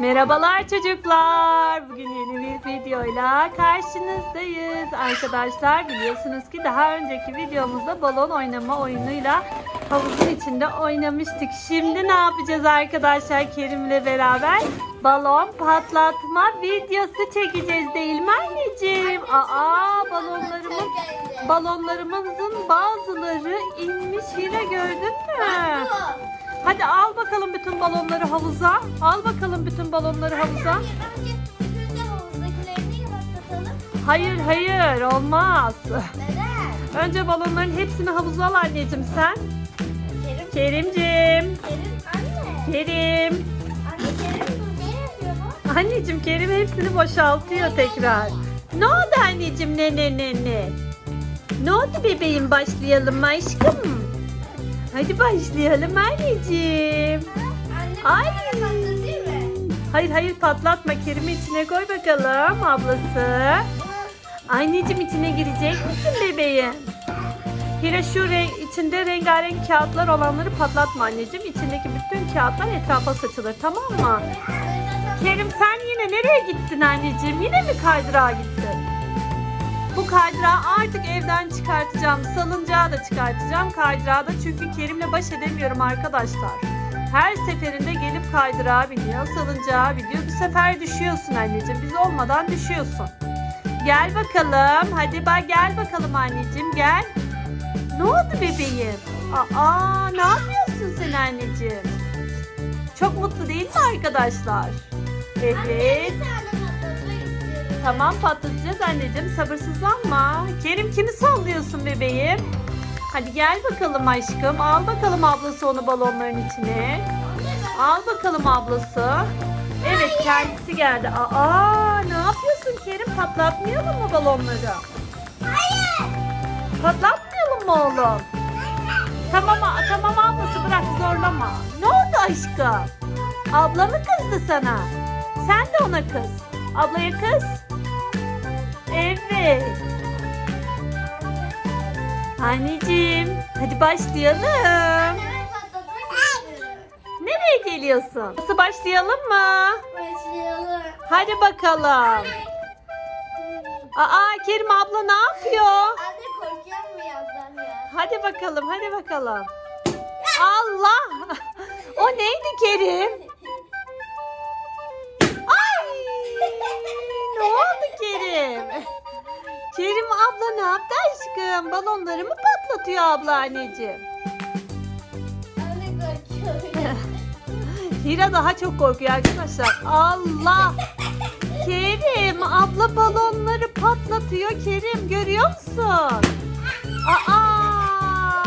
Merhabalar çocuklar. Bugün yeni bir videoyla karşınızdayız. Arkadaşlar biliyorsunuz ki daha önceki videomuzda balon oynama oyunuyla havuzun içinde oynamıştık. Şimdi ne yapacağız arkadaşlar Kerim'le beraber? Balon patlatma videosu çekeceğiz değil mi anneciğim? Aa balonlarımız balonlarımızın bazıları inmiş yine gördün mü? Hadi al bakalım bütün balonları havuza. Al bakalım bütün balonları havuza. Önce bütün de havuzdakilerini patlatalım. Hayır hayır olmaz. Neden? Önce balonların hepsini havuza al anneciğim sen. Kerim, Kerimcim. Kerim anne. Kerim. Anne Kerim ne yapıyor bu? Anneciğim Kerim hepsini boşaltıyor tekrar. Ne oldu anneciğim ne ne ne ne? Ne oldu bebeğim başlayalım aşkım? Hadi başlayalım anneciğim. Anne Ay. Hayır hayır patlatma Kerim'i içine koy bakalım ablası. Anneciğim içine girecek misin bebeğim? Hira şu re- içinde rengarenk kağıtlar olanları patlatma anneciğim. İçindeki bütün kağıtlar etrafa saçılır tamam mı? Kerim sen yine nereye gittin anneciğim? Yine mi kaydırağa gittin? Bu kaydırağı artık evden çıkartacağım. Salıncağı da çıkartacağım kaydırağı da. Çünkü Kerim'le baş edemiyorum arkadaşlar. Her seferinde gelip kaydırağa biniyor, salıncağa biniyor. Bu sefer düşüyorsun anneciğim. Biz olmadan düşüyorsun. Gel bakalım. Hadi bak gel bakalım anneciğim gel. Ne oldu bebeğim? Aa ne yapıyorsun sen anneciğim? Çok mutlu değil mi arkadaşlar? Evet. İstiyorum. Tamam patlatacağız anneciğim. Sabırsızlanma. Kerim kimi sallıyorsun bebeğim? Hadi gel bakalım aşkım. Al bakalım ablası onu balonların içine. Al bakalım ablası. Evet kendisi geldi. Aa ne yapıyorsun Kerim? Patlatmayalım mı balonları? Hayır. Patlatmayalım mı oğlum? Tamam tamam ablası bırak zorlama. Ne oldu aşkım? Abla mı kızdı sana? Sen de ona kız. Ablaya kız. Evet. Anneciğim hadi başlayalım. Nereye geliyorsun? Nasıl başlayalım mı? Başlayalım. Hadi bakalım. Aa Kerim abla ne yapıyor? Anne korkuyor mu yazdan ya? Hadi bakalım, hadi bakalım. Allah! O neydi Kerim? Ne oldu Kerim? Kerim abla ne yaptı aşkım? Balonlarımı patlatıyor abla anneciğim. Hira daha çok korkuyor arkadaşlar. Allah! Kerim abla balonları patlatıyor Kerim görüyor musun? Aa!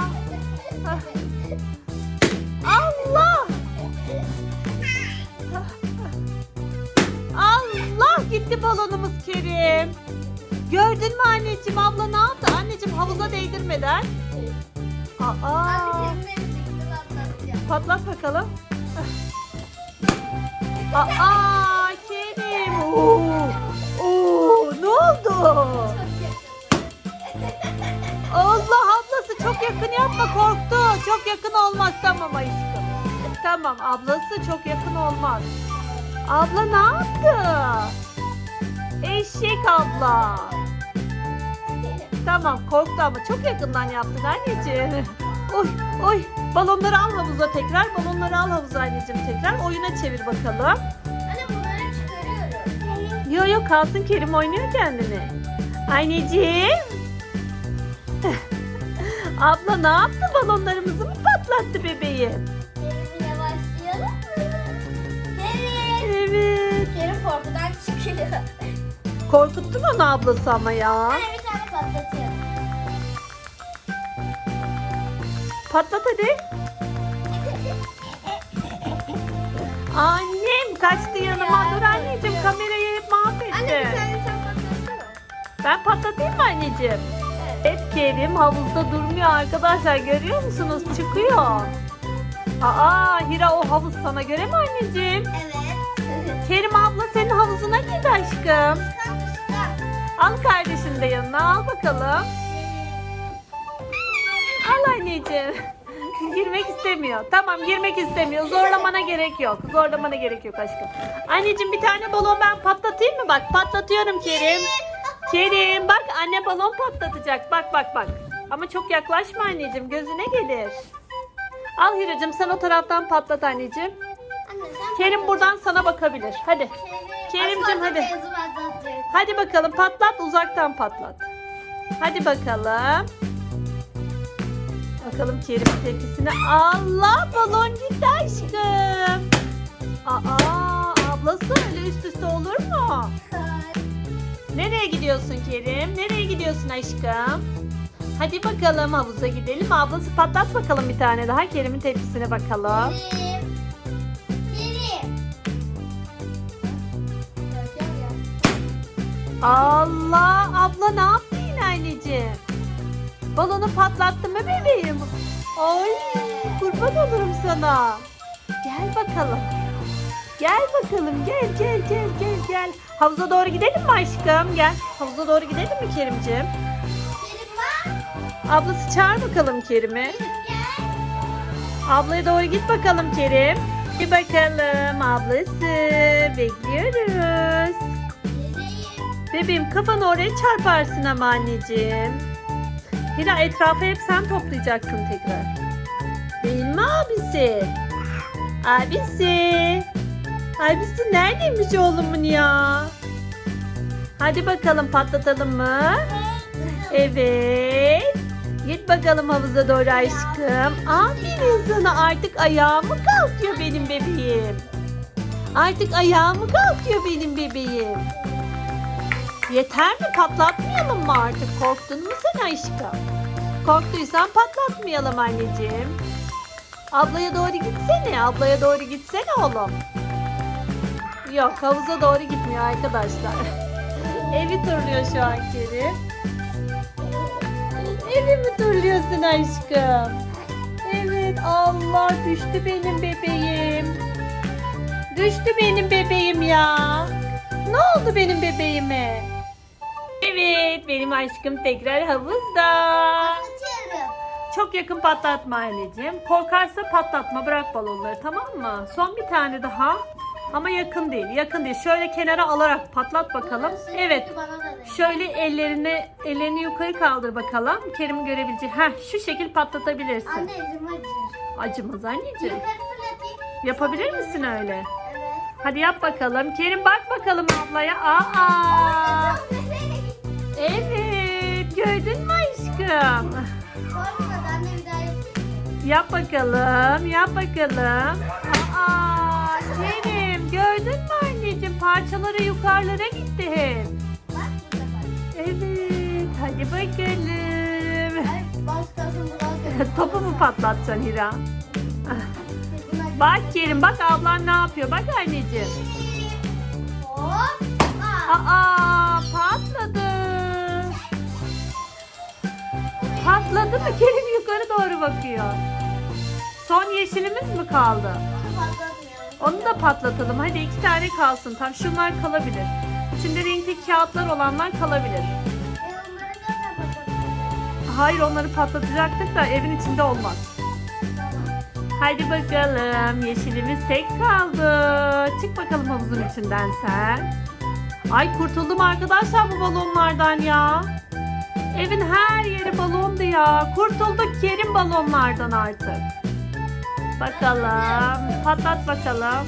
Gördün mü anneciğim abla ne yaptı? Anneciğim havuza değdirmeden. Aa! Patlat bakalım. Aa Kerim. Oo, oo, ne oldu? Allah ablası çok yakın yapma korktu. Çok yakın olmaz tamam aşkım. Tamam ablası çok yakın olmaz. Abla ne yaptı? Eşek abla. Tamam korktu ama çok yakından yaptın anneciğim. Oy oy balonları al havuza tekrar. Balonları al havuza anneciğim tekrar. Oyuna çevir bakalım. Anne bunları çıkarıyorum. Yo yo kalsın Kerim oynuyor kendini. Anneciğim. Abla ne yaptı balonlarımızı mı patlattı bebeğim? Kerim'le başlayalım mı? Kerim. Evet. Kerim korkudan çıkıyor. Korkuttun onu ablası ama ya. Anne bir tane patlatıyor. Patlat hadi. Annem kaçtı yanıma. Dur anneciğim kamerayı hep mahvetti. Anne bir tane sen patlatsana. Ben patlatayım mı anneciğim? Evet Kerim havuzda durmuyor arkadaşlar görüyor musunuz? Çıkıyor. Aa Hira o havuz sana göre mi anneciğim? Evet. Kerim abla senin havuzuna girdi aşkım. Al kardeşini de yanına al bakalım. Anneciğim. girmek istemiyor. Tamam girmek istemiyor. Zorlamana gerek yok. Zorlamana gerek yok aşkım. Anneciğim bir tane balon ben patlatayım mı? Bak patlatıyorum Kerim. Kerim bak anne balon patlatacak. Bak bak bak. Ama çok yaklaşma anneciğim gözüne gelir. Al Hiracığım sen o taraftan patlat anneciğim. Anne Kerim buradan sana bakabilir. Hadi. Kerimcim, hadi. Hadi bakalım patlat uzaktan patlat. Hadi bakalım. Bakalım Kerim'in tepkisine. Allah balon gitti aşkım. Aa ablası öyle üst üste olur mu? Nereye gidiyorsun Kerim? Nereye gidiyorsun aşkım? Hadi bakalım havuza gidelim. Ablası patlat bakalım bir tane daha. Kerim'in tepkisine bakalım. Kerim. Kerim. Allah abla ne yaptın yine anneciğim? Balonu patlattı mı bebeğim? Ay kurban olurum sana. Gel bakalım. Gel bakalım gel gel gel gel gel. Havuza doğru gidelim mi aşkım? Gel. Havuza doğru gidelim mi Kerimciğim? Ablası çağır bakalım Kerim'i. Gel. Ablaya doğru git bakalım Kerim. Bir bakalım ablası. Bekliyoruz. Bebeğim kafanı oraya çarparsın ama anneciğim. Hira etrafı hep sen toplayacaksın tekrar. Değil mi abisi? Abisi. Abisi neredeymiş oğlumun ya? Hadi bakalım patlatalım mı? Evet. Git bakalım havuza doğru aşkım. Aferin sana artık ayağımı kalkıyor benim bebeğim. Artık ayağımı kalkıyor benim bebeğim. Yeter mi? Patlatmayalım mı artık? Korktun mu sen aşkım? Korktuysan patlatmayalım anneciğim. Ablaya doğru gitsene. Ablaya doğru gitsene oğlum. Yok havuza doğru gitmiyor arkadaşlar. Evi turluyor şu an Kerim. Evi mi turluyorsun aşkım? Evet Allah düştü benim bebeğim. Düştü benim bebeğim ya. Ne oldu benim bebeğime? Evet benim aşkım tekrar havuzda. Çok yakın patlatma anneciğim. Korkarsa patlatma bırak balonları tamam mı? Son bir tane daha. Ama yakın değil yakın değil. Şöyle kenara alarak patlat bakalım. Evet şöyle ellerini ellerini yukarı kaldır bakalım. Kerim görebileceği. Heh şu şekil patlatabilirsin. Anne elim acır. Acımaz anneciğim. Yukarı fırlatayım. Yapabilir misin öyle? Evet. Hadi yap bakalım. Kerim bak bakalım ablaya. Aa! Gitti? Evet. Gördün mü aşkım? Korkmadı anne bir daha yapayım. Yap bakalım. Yap bakalım. Aa! Kerim gördün mü anneciğim? Parçaları yukarılara gitti hep. Evet. Hadi bakalım. Topu mu patlatacaksın Hira? Bak Kerim bak ablan ne yapıyor? Bak anneciğim. Hop. Aa. Patladı mı? Kerim yukarı doğru bakıyor. Son yeşilimiz mi kaldı? Onu da patlatalım. Hadi iki tane kalsın. Tam şunlar kalabilir. İçinde renkli kağıtlar olanlar kalabilir. E. Hayır onları patlatacaktık da evin içinde olmaz. Haydi bakalım. Yeşilimiz tek kaldı. Çık bakalım havuzun içinden sen. Ay kurtuldum arkadaşlar bu balonlardan ya. Evin her yeri balondu ya. Kurtulduk Kerim balonlardan artık. Bakalım. Patlat bakalım.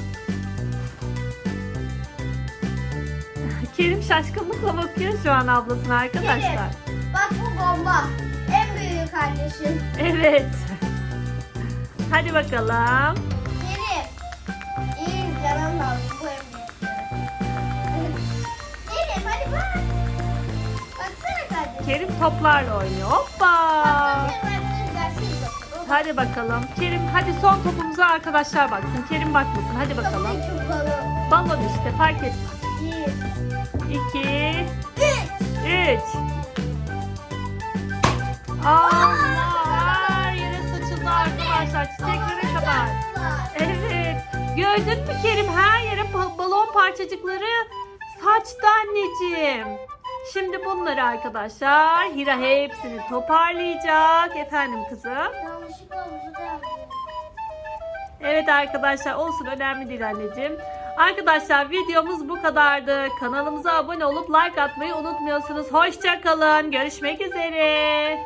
Kerim şaşkınlıkla bakıyor şu an ablasına arkadaşlar. Kerim. Bak bu bomba. En büyük kardeşim. Evet. Hadi bakalım. Kerim. İyi canım lazım bu en Kerim toplarla oynuyor. Hoppa. Hadi bakalım. Kerim hadi son topumuza arkadaşlar baksın. Kerim bakmasın. Hadi bakalım. Balon. İşte fark etmez. Bir. 2 Üç. 3 Allah her yere saçıldı arkadaşlar. Çiçeklere kadar. Evet. Gördün mü Kerim her yere ba- balon parçacıkları saçtı anneciğim. Şimdi bunları arkadaşlar Hira hepsini toparlayacak. Efendim kızım. Yanlışlıkla. Evet arkadaşlar olsun önemli değil anneciğim. Arkadaşlar videomuz bu kadardı. Kanalımıza abone olup like atmayı unutmuyorsunuz. Hoşçakalın. Görüşmek üzere.